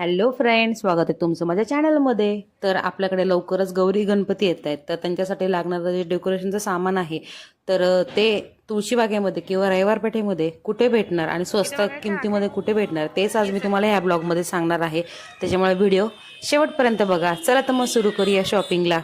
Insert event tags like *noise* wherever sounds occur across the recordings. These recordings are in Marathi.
हॅलो फ्रेंड स्वागत आहे तुमचं माझ्या चॅनलमध्ये. तर आपल्याकडे लवकरच गौरी गणपती येत आहेत. तर त्यांच्यासाठी लागणारं जे डेकोरेशनचं सामान आहे तर ते तुळशीबागेमध्ये किंवा रविवार पेठेमध्ये कुठे भेटणार आणि स्वस्त किमतीमध्ये कुठे भेटणार तेच आज मी तुम्हाला ह्या ब्लॉगमध्ये सांगणार आहे. त्याच्यामुळे व्हिडिओ शेवटपर्यंत बघा. चला तर मग सुरू करूया शॉपिंगला.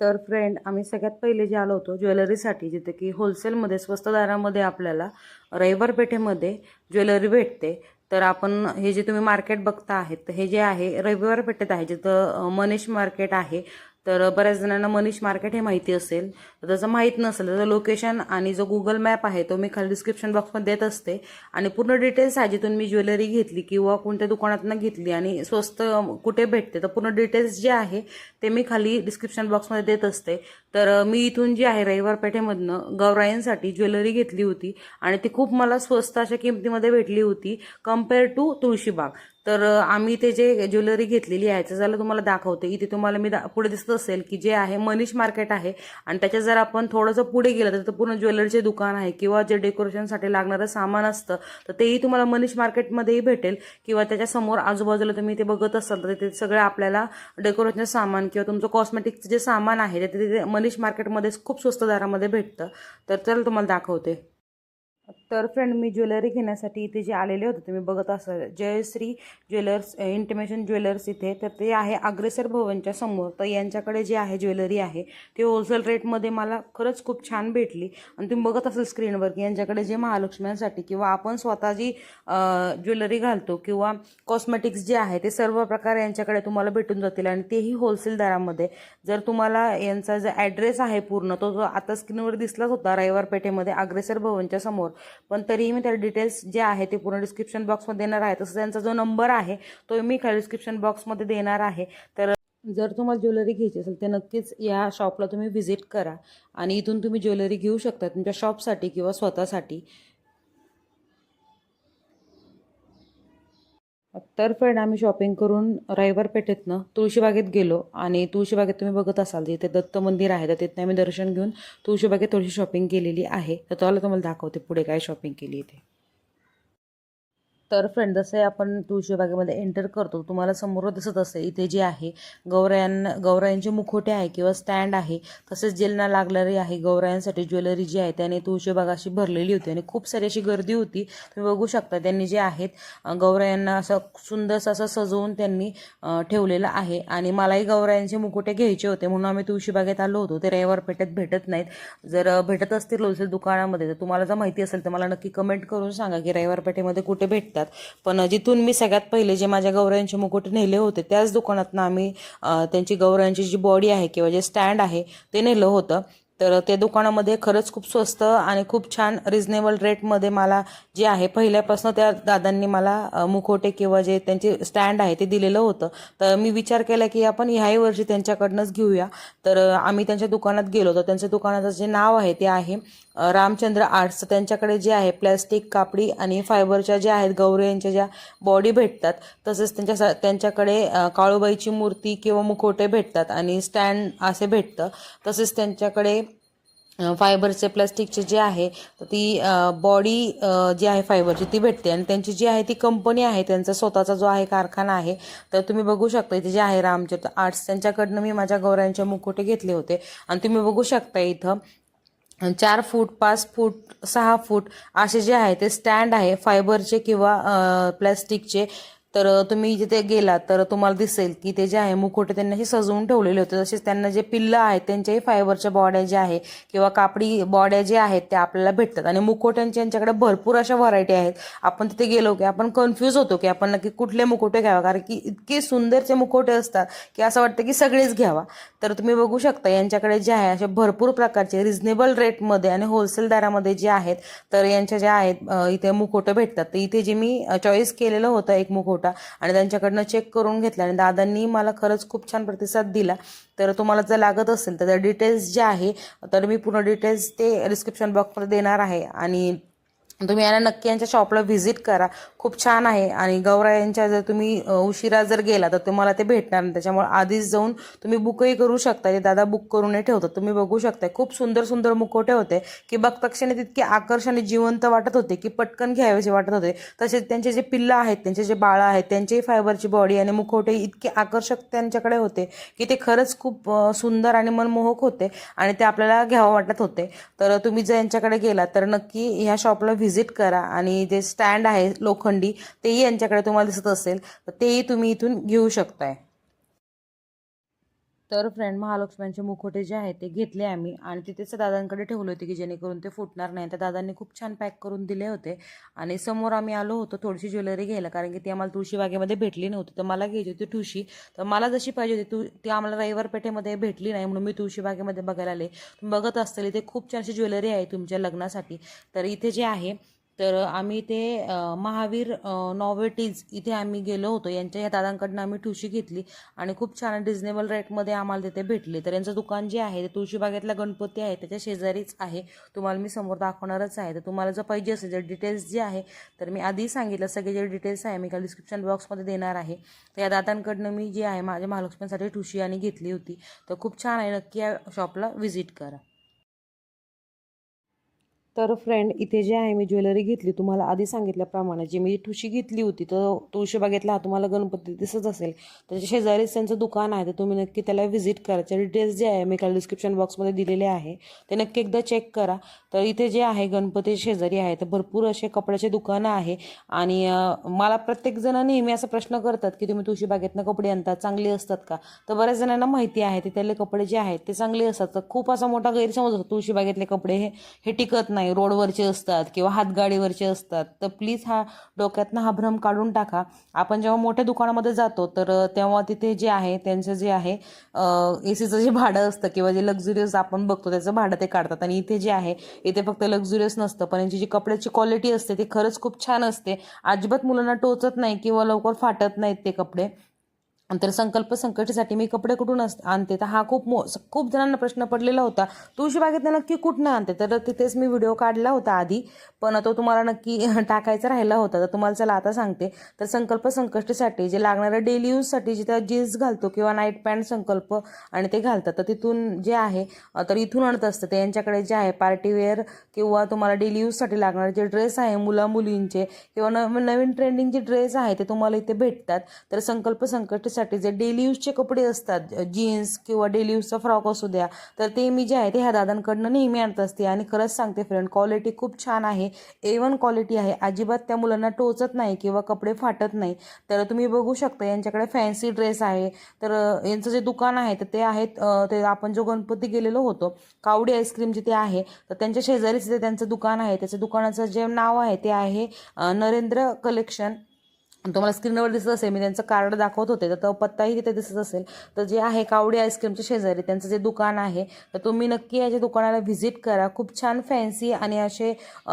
तर फ्रेंड आम्ही सगळ्यात पहिले जे आलो होतो ज्वेलरीसाठी जिथे की होलसेलमध्ये स्वस्त दरामध्ये आपल्याला रविवार पेठेमध्ये ज्वेलरी भेटते. तर आपण हे जे तुम्ही मार्केट बघता आहेत तर हे जे आहे रविवार पेठेत आहे जिथं मनीष मार्केट आहे तर बऱ्याच जणांना मनीष मार्केट हे माहिती असेल. तर त्याचं माहीत नसेल तर लोकेशन आणि जो गुगल मॅप आहे तो मी खाली डिस्क्रिप्शन बॉक्समध्ये देत असते. आणि पूर्ण डिटेल्स आहे जिथून मी ज्वेलरी घेतली किंवा कोणत्या दुकानातनं घेतली आणि स्वस्त कुठे भेटते तर पूर्ण डिटेल्स जे आहे ते मी खाली डिस्क्रिप्शन बॉक्समध्ये देत असते. तर मी इथून जी आहे रविवार पेठेमधनं गौराईंसाठी ज्वेलरी घेतली होती आणि ती खूप मला स्वस्त अशा किमतीमध्ये भेटली होती कंपेअर टू तुळशीबाग तर आम्ही ते जे ज्वेलरी घेतलेली आहे ते जरा तुम्हाला दाखवते. इथे तुम्हाला मी दा- पुढे दिसत असेल की जे आहे मनीष मार्केट आहे आणि त्याच्या जर आपण थोडंसं पुढे गेलं तर पूर्ण ज्वेलरीचे दुकान आहे किंवा जे डेकोरेशनसाठी लागणारं सामान असतं तर तेही तुम्हाला मनीष मार्केटमध्येही भेटेल किंवा त्याच्यासमोर आजूबाजूला तुम्ही ते बघत असाल तर ते सगळं आपल्याला डेकोरेशनचं सामान किंवा तुमचं कॉस्मेटिकचं जे सामान आहे ते तिथे मनीष मार्केटमध्ये खूप स्वस्त दरामध्ये भेटतं. तर चल तुम्हाला दाखवते. तर फ्रेंड मी ज्वेलरी घेण्यासाठी इथे जे आलेले होते तुम्ही बघत असाल. जयश्री ज्वेलर्स इंटिमेशन ज्वेलर्स इथे. तर ते आहे अग्रेसर भवनच्या समोर. तर यांच्याकडे जे आहे ज्वेलरी आहे ते होलसेल रेटमध्ये मला खरंच खूप छान भेटली. आणि तुम्ही बघत असाल स्क्रीनवर की यांच्याकडे जे महालक्ष्म्यांसाठी किंवा आपण स्वतः जी ज्वेलरी घालतो किंवा कॉस्मेटिक्स जे आहे ते सर्व प्रकार यांच्याकडे तुम्हाला भेटून जातील. आणि तेही होलसेल दरामध्ये. जर तुम्हाला यांचा जो ॲड्रेस आहे पूर्ण तो जो आता स्क्रीनवर दिसलाच होता रविवार पेठेमध्ये अग्रेसर भवनच्या समोर पण तरीही मी त्या डिटेल्स जे आहे ते पूर्ण डिस्क्रिप्शन बॉक्समध्ये देणार आहे. तसं त्यांचा जो नंबर आहे तो मी खाली डिस्क्रिप्शन बॉक्समध्ये देणार आहे. तर जर तुम्हाला ज्वेलरी घ्यायची असेल तर नक्कीच या शॉपला तुम्ही व्हिजिट करा. आणि इथून तुम्ही ज्वेलरी घेऊ शकता तुमच्या शॉपसाठी किंवा स्वतःसाठी. तर फ्रेंड आम्ही शॉपिंग करून रविवार पेठेतनं तुळशीबागेत गेलो आणि तुळशीबागेत तुम्ही बघत असाल जिथे दत्त मंदिर आहे तर तिथनं आम्ही दर्शन घेऊन तुळशीबागेत थोडीशी शॉपिंग केलेली आहे. तर तुम्हाला तुम्हाला दाखवते पुढे काय शॉपिंग केली इथे तर फ्रेंड जसे आपण तुळशीबागेमध्ये एंटर करतो तुम्हाला समोर दिसत असेल इथे जे आहे गौरायांना गौरायांचे मुखोटे आहे किंवा स्टँड आहे तसेच जेलना लागणारी आहे गौरायांसाठी ज्वेलरी जी आहे त्याने तुळशीबाग अशी भरलेली होती आणि खूप सारी अशी गर्दी होती. तुम्ही बघू शकता त्यांनी जे आहेत गौरायांना असं सुंदरसं असं सजवून त्यांनी ठेवलेलं आहे. आणि मलाही गौरायांचे मुकुटे घ्यायचे होते म्हणून आम्ही तुळशीबागेत आलो होतो. ते रविवार पेठेत भेटत नाहीत. जर भेटत असतील होलसेल दुकानामध्ये तर तुम्हाला जर माहिती असेल तर मला नक्की कमेंट करून सांगा की रविवार पेठेमध्ये कुठे भेटतात. पण जिथून मी सगळ्यात पहिले जे माझ्या गौरायांचे मुकुट नेले होते त्याच दुकानातनं आम्ही त्यांची गौरायांची जी बॉडी आहे किंवा जे स्टँड आहे ते नेलं होतं. तर त्या दुकानामध्ये खरंच खूप स्वस्त आणि खूप छान रिजनेबल रेटमध्ये मला जे आहे पहिल्यापासून त्या दादांनी मला मुखोटे किंवा जे त्यांचे स्टँड आहे ते दिलेलं होतं. तर मी विचार केला की आपण ह्याही वर्षी त्यांच्याकडनंच घेऊया. तर आम्ही त्यांच्या दुकानात गेलो तर त्यांच्या दुकानाचं जे नाव आहे ते आहे रामचंद्र आर्ट्स. त्यांच्याकडे जे आहे प्लॅस्टिक कापडी आणि फायबरच्या ज्या आहेत गौऱ्यांच्या ज्या बॉडी भेटतात तसेच त्यांच्या त्यांच्याकडे काळूबाईची मूर्ती किंवा मुखोटे भेटतात आणि स्टँड असे भेटतं. तसेच त्यांच्याकडे फायबरचे प्लास्टिकचे जे आहे तर ती बॉडी जी आहे फायबरची ती भेटते. आणि त्यांची जी आहे ती कंपनी आहे त्यांचा स्वतःचा जो आहे कारखाना आहे तर तुम्ही बघू शकता इथे जे आहे रामचंद्र आर्ट्स त्यांच्याकडनं मी माझ्या गौऱ्यांचे मुखोटे घेतले होते. आणि तुम्ही बघू शकता इथं चार फूट पाच फूट सहा फूट असे जे आहे ते स्टँड आहे फायबरचे किंवा प्लॅस्टिकचे. तर तुम्ही जिथे गेलात तर तुम्हाला दिसेल की ते जे आहे मुखोटे त्यांना असे सजवून ठेवलेले होते. तसेच त्यांना जे पिल्लं आहेत त्यांच्याही फायबरच्या बॉड्या ज्या आहे किंवा कापडी बॉड्या ज्या आहेत त्या आपल्याला भेटतात. आणि मुखोट्यांच्या यांच्याकडे भरपूर अशा व्हरायटी आहेत. आपण तिथे गेलो की आपण कन्फ्यूज होतो की आपण नक्की कुठले मुखोटे घ्यावा. कारण की इतके सुंदरचे मुखोटे असतात की असं वाटतं की सगळेच घ्यावा. तर तुम्ही बघू शकता यांच्याकडे जे आहे असे भरपूर प्रकारचे रिझनेबल रेटमध्ये आणि होलसेल दरामध्ये जे आहेत तर यांच्या ज्या आहेत इथे मुखोटं भेटतात. तर इथे जे मी चॉईस केलेलं होतं एक मुखोट आणि त्यांच्याकडनं चेक करून घेतला आणि दादांनी मला खरंच खूप छान प्रतिसाद दिला. तर तुम्हाला जर लागत असेल तर त्या डिटेल्स जे आहे तर मी पूर्ण डिटेल्स ते डिस्क्रिप्शन बॉक्समध्ये देणार आहे. आणि तुम्ही यांना नक्की यांच्या शॉपला व्हिजिट करा. खूप छान आहे. आणि गौरायांच्या जर तुम्ही उशिरा जर गेला तर तुम्हाला ते भेटणार नाही. त्याच्यामुळे आधीच जाऊन तुम्ही बुकही करू शकता. ते दादा बुक करूनही ठेवतात तुम्ही बघू शकता. खूप सुंदर सुंदर मुखवटे होते की बघताक्षणी तितके आकर्षण जिवंत वाटत होते की पटकन घ्यावेसे वाटत होते. तसेच त्यांचे जे पिल्लं आहेत त्यांचे जे बाळं आहेत त्यांचेही फायबरची बॉडी आणि मुखवटे इतके आकर्षक त्यांच्याकडे होते की ते खरंच खूप सुंदर आणि मनमोहक होते आणि ते आपल्याला घ्यावं वाटत होते. तर तुम्ही जर यांच्याकडे गेला तर नक्की ह्या शॉपला व्हिजिट व्हिजिट करा आणि जे स्टँड आहे लोखंडी तेही यांच्याकडे तुम्हाला दिसत असेल तर तेही तुम्ही इथून घेऊ शकताय. तर फ्रेंड महालक्ष्म्यांचे मुखवटे जे आहे ते घेतले आम्ही. आणि तिथेच दादांकडे ठेवले होते की जेणेकरून ते फुटणार नाही. तर दादांनी खूप छान पॅक करून दिले होते. आणि समोर आम्ही आलो होतो थोडीशी ज्वेलरी घ्यायला कारण की ती आम्हाला तुळशीबागेमध्ये भेटली नव्हती. तर मला घ्यायची होती ठुशी तर मला जशी पाहिजे होती तू ती आम्हाला रविवार पेठेमध्ये भेटली नाही म्हणून मी तुळशीबागेमध्ये बघायला आले. तुम्ही बघत असतील इथे खूप छानशी ज्वेलरी आहे तुमच्या लग्नासाठी. तर इथे जे आहे तर आम्ही ते महावीर नॉवेटीज इथे आम्ही गेलो होतो. यांच्या ह्या दादांकडनं आम्ही ठुशी घेतली आणि खूप छान रिजनेबल रेटमध्ये आम्हाला तिथे भेटले. तर यांचं दुकान जे आहे ते तुळशीबागेतला गणपती आहे त्याच्या शेजारीच आहे. तुम्हाला मी समोर दाखवणारच आहे. तर तुम्हाला जर पाहिजे असेल जर डिटेल्स जे आहे तर मी आधी सांगितलं. सगळे जे डिटेल्स आहे मी काल डिस्क्रिप्शन बॉक्समध्ये देणार आहे. तर या दादांकडनं मी जे आहे माझ्या महालक्ष्मीसाठी ठुशी आणि घेतली होती. तर खूप छान आहे. नक्की या शॉपला व्हिजिट करा. तर फ्रेंड इथे जे आहे मी ज्वेलरी घेतली. तुम्हाला आधी सांगितल्याप्रमाणे जी मी ठुशी घेतली होती तर तुळशीबागेतला हा तुम्हाला गणपती दिसत असेल त्याच्या शेजारीच त्यांचं दुकान आहे तर तुम्ही नक्की त्याला व्हिजिट करा. त्याचे डिटेल्स जे आहे मी काल डिस्क्रिप्शन बॉक्समध्ये दिलेले आहे. ते नक्की एकदा चेक करा. तर इथे जे आहे गणपती शेजारी आहे तर भरपूर असे कपड्याचे दुकानं आहे. आणि मला प्रत्येकजण नेहमी असा प्रश्न करतात की तुम्ही तुळशीबागेतनं कपडे आणतात चांगले असतात का? तर बऱ्याच जणांना माहिती आहे ते त्याले कपडे जे आहेत ते चांगले असतात. तर खूप असा मोठा गैरसमज होतो तुळशीबागेतले कपडे हे हे टिकत नाही. रोडवरचे असतात किंवा हातगाडीवरचे असतात तर प्लीज हा डोक्यातनं हा भ्रम काढून टाका. आपण जेव्हा मोठ्या दुकानामध्ये जातो तर तेव्हा तिथे जे आहे त्यांचं जे आहे ए सीचं जे भाडं असतं किंवा जे लक्झुरियस आपण बघतो त्याचं भाडं ते काढतात. आणि इथे जे आहे इथे फक्त लक्झुरियस नसतं पण यांची जी कपड्याची क्वालिटी असते ती खरंच खूप छान असते. अजिबात मुलांना टोचत नाही किंवा लवकर फाटत नाहीत ते कपडे. तर संकल्प संकटासाठी मी कपडे कुठून अस आणते? तर हा खूप मो खूप जणांना प्रश्न पडलेला होता. तुळशीबागेतनं नक्की कुठनं आणते? तर तिथेच मी व्हिडिओ काढला होता आधी. पण तो तुम्हाला नक्की *laughs* टाकायचा राहिला होता. तर तुम्हाला चला आता सांगते. तर संकल्प संकष्टीसाठी जे लागणारं डेली यूजसाठी जिथं जीन्स घालतो किंवा नाईट पॅन्ट संकल्प आणि ते घालतात तर तिथून जे आहे तर इथून आणत असतं. ते यांच्याकडे जे आहे पार्टीवेअर किंवा तुम्हाला डेली यूजसाठी लागणारे जे ड्रेस आहे मुला मुलींचे किंवा नव नवीन ट्रेंडिंग जे ड्रेस आहे ते तुम्हाला इथे भेटतात. तर संकल्प संकष्टीसाठी जे डेली यूजचे कपडे असतात जीन्स किंवा डेली यूजचा फ्रॉक असू द्या तर ते मी जे आहे ते ह्या दादांकडनं नेहमी आणत असते. आणि खरंच सांगते फ्रेंड क्वालिटी खूप छान आहे. ए वन क्वालिटी आहे. अजिबात त्या मुलांना टोचत नाही किंवा कपडे फाटत नाही. तर तुम्ही बघू शकता यांच्याकडे फॅन्सी ड्रेस आहे. तर यांचं जे दुकान आहे तर ते आहेत ते आपण जो गणपती गेलेलो होतो कावडी आईस्क्रीम जिथे आहे तर त्यांच्या शेजारीच तिथे त्यांचं दुकान आहे त्याच्या दुकानाचं जे नाव आहे ते आहे नरेंद्र कलेक्शन तुम्हाला स्क्रीनवर दिसत असेल मी त्यांचं कार्ड दाखवत होते तर तो पत्ताही तिथे दिसत असेल. तर जे आहे कावडी आईस्क्रीमच्या शेजारी त्यांचं जे दुकान आहे तर तुम्ही नक्की याच्या दुकानाला व्हिजिट करा. खूप छान फॅन्सी आणि असे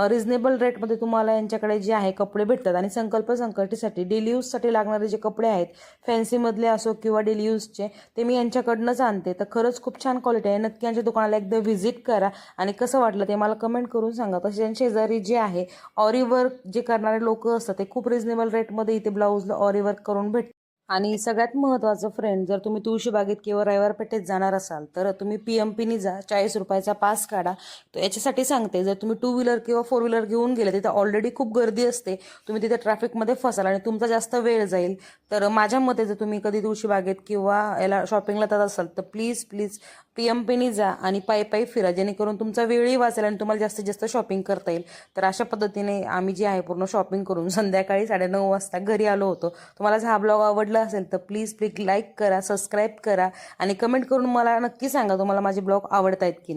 रिजनेबल रेटमध्ये तुम्हाला यांच्याकडे जे आहे कपडे भेटतात. आणि संकल्प संकटीसाठी डेली यूजसाठी लागणारे जे कपडे आहेत फॅन्सीमधले असो किंवा डेली यूजचे ते मी यांच्याकडनंच आणते. तर खरंच खूप छान क्वालिटी आहे. नक्की यांच्या दुकानाला एकदा व्हिजिट करा. आणि कसं वाटलं ते मला कमेंट करून सांगा. तसे त्यांच्या शेजारी जे आहे ऑरी वर्क जे करणारे लोक असतात ते खूप रिजनेबल रेटमध्ये इथे ब्लाऊजला ऑरी वर्क करून भेट आणि सगळ्यात महत्त्वाचं फ्रेंड जर तुम्ही तुळशीबागेत किंवा रविवार पेठेत जाणार असाल तर तुम्ही पी एम पीनी जा चाळीस रुपयाचा पास काढा. तर याच्यासाठी सांगते जर तुम्ही टू व्हीलर किंवा फोर व्हीलर घेऊन गेले तिथं ऑलरेडी खूप गर्दी असते तुम्ही तिथे ट्रॅफिकमध्ये फसाल आणि तुमचा जास्त वेळ जाईल. तर माझ्या मते जर तुम्ही कधी तुळशीबागेत किंवा याला शॉपिंगला जात असाल तर प्लीज प्लीज पी एम जा आणि पायी पायी फिरा जेणेकरून तुमचा वेळही वाचेल आणि तुम्हाला जास्तीत जास्त शॉपिंग करता येईल. तर अशा पद्धतीने आम्ही जे आहे पूर्ण शॉपिंग करून संध्याकाळी साडेनऊ वाजता घरी आलो होतो. तुम्हाला हा ब्लॉग आवडला असेल तर प्लीज प्लीज लाईक करा सबस्क्राईब करा आणि कमेंट करून मला नक्की सांगा तुम्हाला माझे ब्लॉग आवडत आहेत की नाही.